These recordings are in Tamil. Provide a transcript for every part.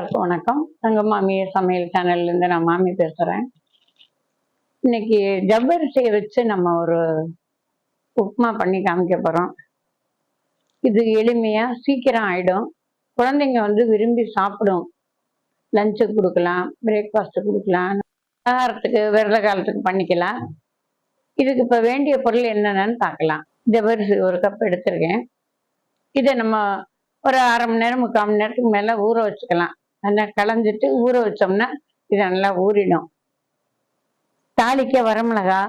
எல்லாருக்கும் வணக்கம். தங்க மாமி சமையல் சேனல்ல இருந்து நான் மாமி பேசுறேன். இன்னைக்கு ஜவ்வரிசியை வச்சு நம்ம ஒரு உப்புமா பண்ணி காமிக்க போறோம். இது எளிமையா சீக்கிரம் ஆயிடும். குழந்தைங்க வந்து விரும்பி சாப்பிடும். லஞ்சுக்கு கொடுக்கலாம் பிரேக்ஃபாஸ்ட் கொடுக்கலாம் ஆகாரத்துக்கு விரத காலத்துக்கு பண்ணிக்கலாம். இதுக்கு இப்போ வேண்டிய பொருள் என்னென்னு பார்க்கலாம். ஜவ்வரிசி ஒரு கப் எடுத்திருக்கேன். இதை நம்ம ஒரு அரை மணி நேரம் முக்கால் மணி நேரத்துக்கு மேலே ஊற வச்சுக்கலாம். நல்லா கலந்துட்டு ஊற வச்சோம்னா இது நல்லா ஊறிடும். தாளிக்க வரமிளகா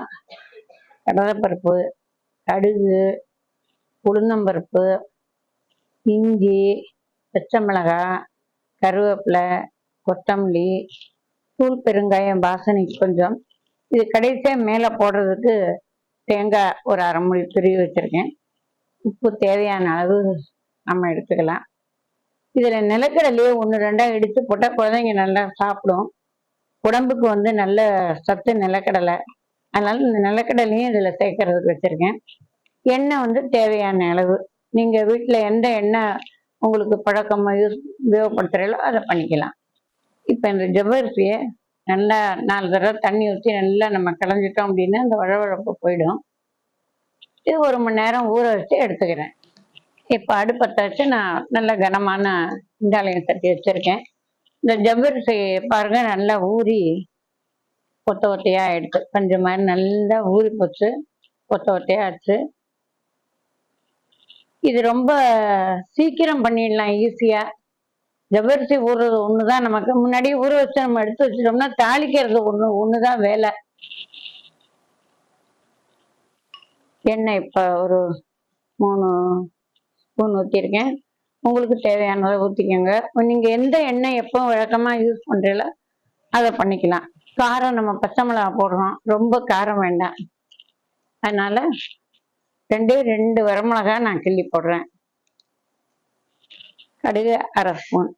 கடலைப்பருப்பு கடுகு உளுந்தம்பருப்பு இஞ்சி பச்சை மிளகாய் கருவேப்பிலை கொத்தமல்லி தூள் பெருங்காயம் வாசனைக்கு கொஞ்சம். இது கடைசியாக மேலே போடுறதுக்கு தேங்காய் ஒரு அரை முடி துருவி வச்சுருக்கேன். உப்பு தேவையான அளவு நம்ம எடுத்துக்கலாம். இதில் நிலக்கடலையே ஒன்று ரெண்டாக எடுத்து போட்டால் குழந்தைங்க நல்லா சாப்பிடும். உடம்புக்கு வந்து நல்ல சத்து நிலக்கடலை. அதனால இந்த நிலக்கடலையும் இதில் சேர்க்கறதுக்கு வச்சுருக்கேன். எண்ணெய் வந்து தேவையான அளவு. நீங்கள் வீட்டில் எந்த எண்ணெய் உங்களுக்கு பழக்கமாக யூஸ் உபயோகப்படுத்துகிறீங்களோ அதை பண்ணிக்கலாம். இப்போ இந்த ஜவ்வரிசியை நல்லா நாலு தடவை தண்ணி ஊற்றி நல்லா நம்ம களைஞ்சிட்டோம் அப்படின்னா அந்த வழவழப்பு போயிடும். இது ஒரு மணி நேரம் ஊற வச்சு எடுத்துக்கிறேன். இப்போ அடுப்பத்தை வச்சு நான் நல்ல கனமான இண்டாலயம் தட்டி வச்சுருக்கேன். இந்த ஜவ்வரிசி பாருங்கள் நல்லா ஊறி கொத்த ஒத்தையாக எடுத்து கொஞ்சம் மாதிரி நல்லா ஊறி போச்சு. கொத்த ஒத்தையாக ஆச்சு இது ரொம்ப சீக்கிரம் பண்ணிடலாம் ஈஸியாக ஜவ்வரிசி ஊறுறது ஒன்று தான் நமக்கு முன்னாடி ஊற வச்சு நம்ம எடுத்து வச்சிட்டோம்னா தாளிக்கிறது ஒன்று ஒன்று தான் வேலை. எண்ணெய் இப்போ ஒரு மூணு ஸ்பூன் ஊற்றிருக்கேன் உங்களுக்கு தேவையானதை ஊற்றிக்கோங்க நீங்கள் எந்த எண்ணெய் எப்போ வழக்கமாக யூஸ் பண்ணுறீங்களோ அதை பண்ணிக்கலாம். காரம் நம்ம பச்சை மிளகா போடுறோம். ரொம்ப காரம் வேண்டாம். அதனால் ரெண்டே ரெண்டு வரமிளகா நான் கிள்ளி போடுறேன். கடுகு அரை ஸ்பூன்.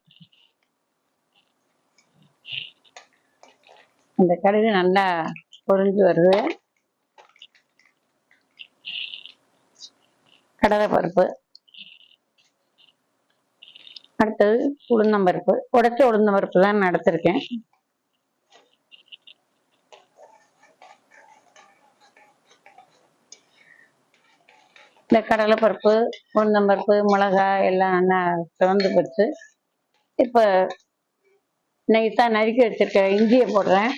அந்த கடுகு நல்லா பொரிஞ்சு வருது. கடலைப்பருப்பு. அடுத்தது உளுந்தம்பருப்பு உடைச்ச உளுந்தம்பருப்பு தான் நான் எடுத்திருக்கேன். இந்த கடலைப்பருப்பு உளுந்தம்பருப்பு மிளகாய் எல்லாம் நல்லா சிவந்து போச்சு இப்போ நைஸாக நறுக்கி வச்சிருக்க இஞ்சியை போடுறேன்.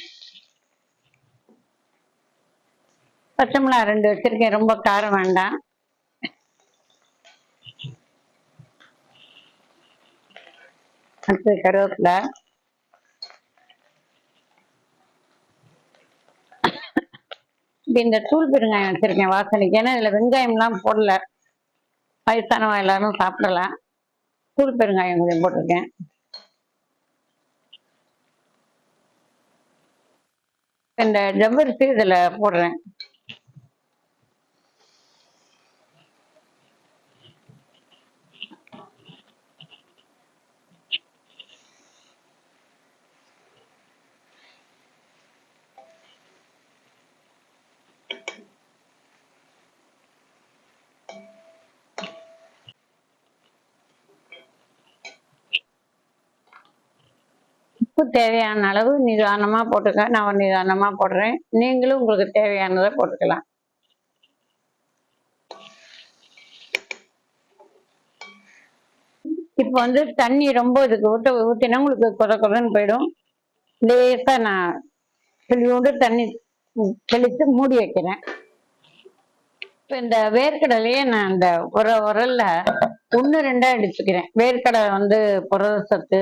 பச்சை மிளகா ரெண்டு வச்சிருக்கேன். ரொம்ப காரம் வேண்டாம். அடுத்து கருவேப்பிலை. இந்த தூள் பெருங்காயம் வச்சிருக்கேன் வாசனைக்கு. ஏன்னா இதுல வெங்காயம்லாம் போடல. வயசானவங்க எல்லாரும் சாப்பிடலாம் தூள் பெருங்காயம் கொஞ்சம் போட்டிருக்கேன். இந்த ஜவ்வரிசி இதுல போடுறேன். உப்பு தேவையான அளவு நிதானமா போட்டுக்க நான் நிதானமா போடுறேன். நீங்களும் உங்களுக்கு தேவையானதை போட்டுக்கலாம். இப்போ வந்து தண்ணி ரொம்ப இதுக்கு ஊற்ற ஊற்றினா உங்களுக்கு கொத கொதன்னு போயிடும். லேசாக நான் தெளிவோண்டு தண்ணி தெளித்து மூடி வைக்கிறேன். இப்போ இந்த வேர்க்கடலையே நான் இந்த உர உரல்ல ஒன்று ரெண்டாக அடிச்சுக்கிறேன் வேர்க்கடலை வந்து புரத சத்து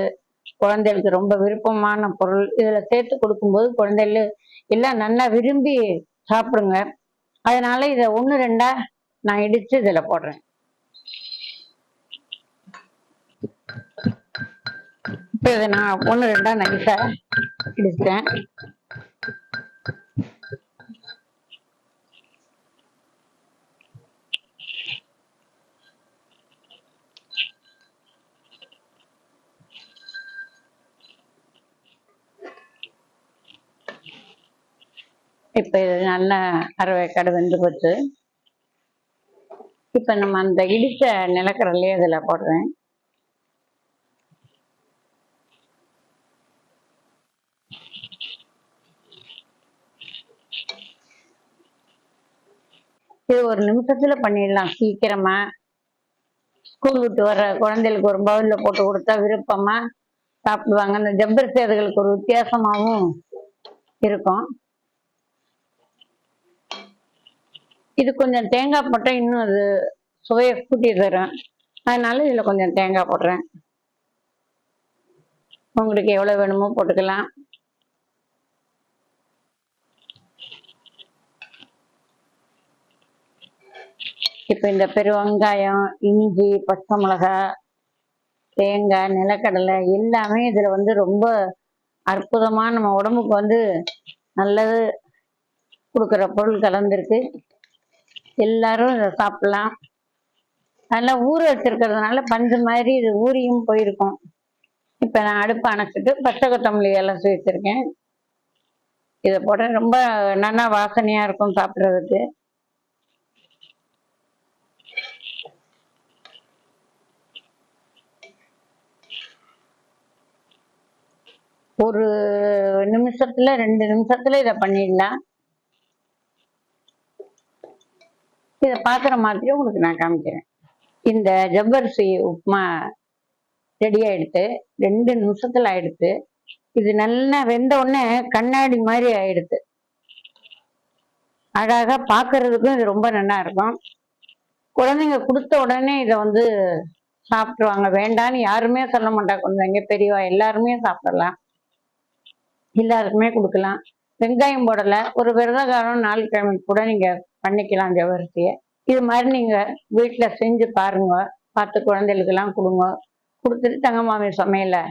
குழந்தைகளுக்கு ரொம்ப விருப்பமான பொருள். இதுல சேர்த்து கொடுக்கும்போது குழந்தைகள் எல்லாம் நல்லா விரும்பி சாப்பிடுங்க. அதனால இதை ஒன்று ரெண்டா நான் இடிச்சு இதுல போடுறேன். இப்போ இதை நான் ஒன்று ரெண்டா நைஸா இடிச்சிட்டேன். இப்போ இது நல்ல அறுவைக்காடு வெந்து போச்சு. இப்போ நம்ம அந்த இடித்த நிலக்கடலையே இதில் போடுறேன். இது ஒரு நிமிஷத்துல பண்ணிடலாம் சீக்கிரமா. ஸ்கூல் விட்டு வர்ற குழந்தைகளுக்கு ஒரு பவுல்ல போட்டு கொடுத்தா விருப்பமா சாப்பிடுவாங்க. அந்த ஜப்பரிசி அதுகளுக்கு ஒரு வித்தியாசமாகவும் இருக்கும். இது கொஞ்சம் தேங்காய் போட்டால் இன்னும் அது சுவையை கூட்டி தரும். அதனால இதில் கொஞ்சம் தேங்காய் போடுறேன். உங்களுக்கு எவ்வளோ வேணுமோ போட்டுக்கலாம். இப்போ இந்த பெருவெங்காயம் இஞ்சி பச்சை மிளகாய் தேங்காய் நிலக்கடலை எல்லாமே இதில் வந்து ரொம்ப அற்புதமாக நம்ம உடம்புக்கு வந்து நல்லது கொடுக்குற பொருள் கலந்துருக்கு. எல்லாரும் இதை சாப்பிடலாம். நல்லா ஊற வச்சிருக்கிறதுனால பஞ்சு மாதிரி இது ஊறியும் போயிருக்கும். இப்போ நான் அடுப்பு அணைச்சிட்டு பச்சை கொத்தமல்லி எல்லாம் வச்சிருக்கேன். இதை போட ரொம்ப நல்லா வாசனையாக இருக்கும் சாப்பிட்றதுக்கு. ஒரு நிமிஷத்துல ரெண்டு நிமிஷத்துல இதை பண்ணிடலாம். இதை பார்க்குற மாதிரி உங்களுக்கு நான் காமிக்கிறேன். இந்த ஜவ்வரிசி உப்புமா ரெடி ஆயிடுத்து ரெண்டு நிமிஷத்துல ஆயிடுத்து. இது நல்லா வெந்த உடனே கண்ணாடி மாதிரி ஆயிடுத்து. அழகாக பார்க்கறதுக்கும் இது ரொம்ப நல்லா இருக்கும். குழந்தைங்க கொடுத்த உடனே இதை வந்து சாப்பிட்ருவாங்க வேண்டான்னு யாருமே சொல்ல மாட்டாங்க. குழந்தைங்க பெரியவா எல்லாருமே சாப்பிடலாம். எல்லாருக்குமே கொடுக்கலாம். வெங்காயம் போடலை. ஒரு விரதகாலம் நாலு கிழமைக்கு கூட நீங்கள் பண்ணிக்கலாம் ஜவரிசியை இது மாதிரி நீங்க வீட்டில் செஞ்சு பாருங்க. பார்த்து குழந்தைகளுக்கெல்லாம் கொடுங்க. கொடுத்துட்டு தங்கமாமி சமையலை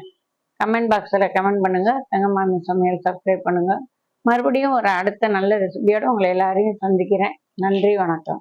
கமெண்ட் பாக்ஸில் கமெண்ட் பண்ணுங்க. தங்கமாமி சமையல் சப்ஸ்கிரைப் பண்ணுங்க. மறுபடியும் ஒரு அடுத்த நல்ல ரெசிபியோட உங்களை எல்லாரையும் சந்திக்கிறேன். நன்றி வணக்கம்.